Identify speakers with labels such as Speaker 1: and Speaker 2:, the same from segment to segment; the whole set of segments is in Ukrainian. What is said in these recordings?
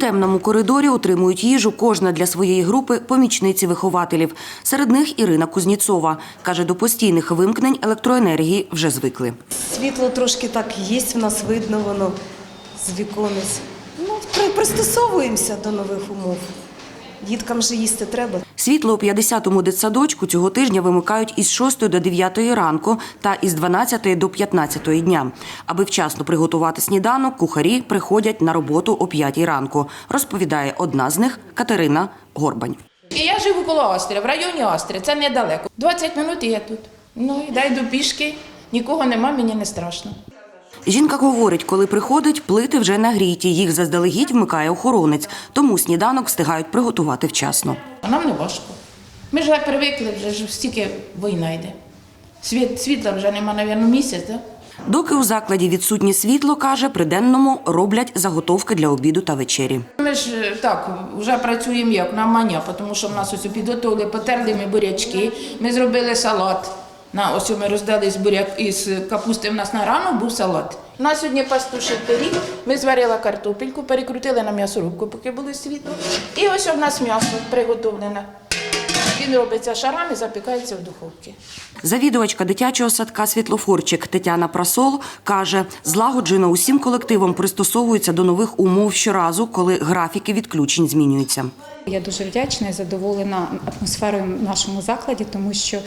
Speaker 1: темному коридорі отримують їжу кожна для своєї групи помічниці вихователів. Серед них Ірина Кузніцова. Каже, до постійних вимкнень електроенергії вже звикли.
Speaker 2: Світло трошки так є, в нас видно воно з віконець. Ну, при- пристосовуємося до нових умов. Діткам же їсти треба.
Speaker 1: Світло у 50-му дитсадочку цього тижня вимикають із 6 до 9 ранку та із 12 до 15 дня. Аби вчасно приготувати сніданок, кухарі приходять на роботу о 5 ранку, розповідає одна з них Катерина Горбань.
Speaker 3: Я живу коло Остря, в районі Остря, це недалеко. 20 минут і я тут. Ну, і дай до пішки, нікого нема, мені не страшно.
Speaker 1: Жінка говорить, коли приходить, плити вже нагріті, їх заздалегідь вмикає охоронець, тому сніданок встигають приготувати вчасно.
Speaker 3: А нам не важко. Ми ж привикли, вже ж стільки війна йде. Світ, світла вже нема, мабуть, місяць, так?
Speaker 1: Доки у закладі відсутнє світло, каже, при денному роблять заготовки для обіду та вечері.
Speaker 3: Ми ж е, так, вже працюємо як на маня, тому що в нас ось підготовили, потерли ми бурячки, ми зробили салат. На, ось ми роздали з буряк із капусти. В нас на ранок був салат. У нас сьогодні пастуший пиріг, ми зварили картопельку, перекрутили на м'ясорубку, поки було світло. І ось у нас м'ясо приготовлене. Він робиться шарами, запікається в духовці.
Speaker 1: Завідувачка дитячого садка Світлофорчик Тетяна Прасол каже, злагоджено усім колективом пристосовується до нових умов щоразу, коли графіки відключень змінюються.
Speaker 4: Я дуже вдячна і задоволена атмосферою в нашому закладі, тому що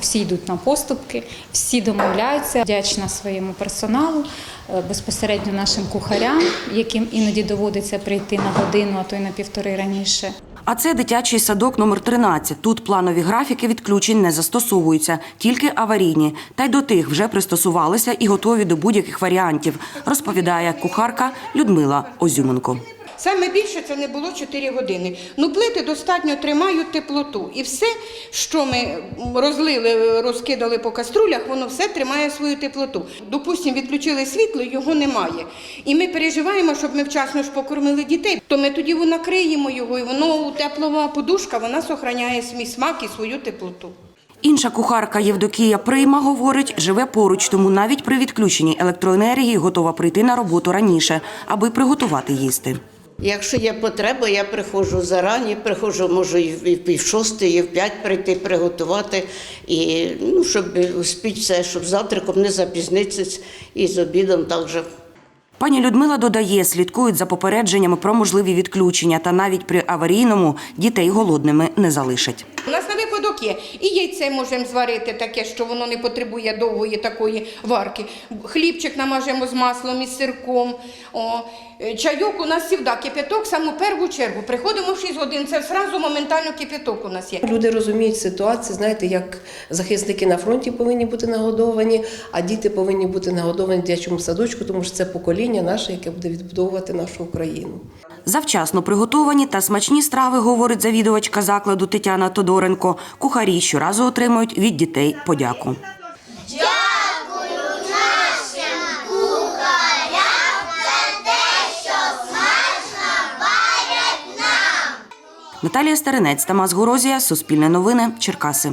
Speaker 4: всі йдуть на поступки, всі домовляються. Вдячна своєму персоналу, е, безпосередньо нашим кухарям, яким іноді доводиться прийти на годину, а то й на півтори раніше.
Speaker 1: А це дитячий садок номер 13. Тут планові графіки відключень не застосовуються, тільки аварійні. Та й до тих вже пристосувалися і готові до будь-яких варіантів, розповідає кухарка Людмила Озюменко.
Speaker 5: Саме більше це не було 4 години. Ну, плити достатньо тримають теплоту. І все, що ми розлили, розкидали по каструлях, воно все тримає свою теплоту. Допустимо, відключили світло, його немає. І ми переживаємо, щоб ми вчасно ж покормили дітей. То ми тоді накриємо його, і воно теплова подушка, вона сохраняє свій смак і свою теплоту.
Speaker 1: Інша кухарка Євдокія Прийма говорить, живе поруч, тому навіть при відключенні електроенергії готова прийти на роботу раніше, аби приготувати їсти.
Speaker 6: Якщо є потреба, я приходжу зарані, приходжу, можу і в пів шостої, і в п'ять прийти, приготувати, і, ну, щоб успіти все, щоб завтраком не запізнитися і з обідом також.
Speaker 1: Пані Людмила додає, слідкують за попередженнями про можливі відключення та навіть при аварійному дітей голодними не залишать.
Speaker 5: У нас на випадок є. І яйце можемо зварити таке, що воно не потребує довгої такої варки. Хлібчик намажемо з маслом і сирком. О, е, чайок у нас завжди кипяток, саму перву чергу. Приходимо в 6 годин, це зразу моментально кипяток у нас є.
Speaker 2: Люди розуміють ситуацію, знаєте, як захисники на фронті повинні бути нагодовані, а діти повинні бути нагодовані в дитячому садочку, тому що це покоління наше, яке буде відбудовувати нашу Україну.
Speaker 1: Завчасно приготовані та смачні страви, говорить завідувачка закладу Тетяна Тодоренко. Кухарі щоразу отримують від дітей подяку. Наталія Старинець, Тамас Горозія, Суспільне новини, Черкаси.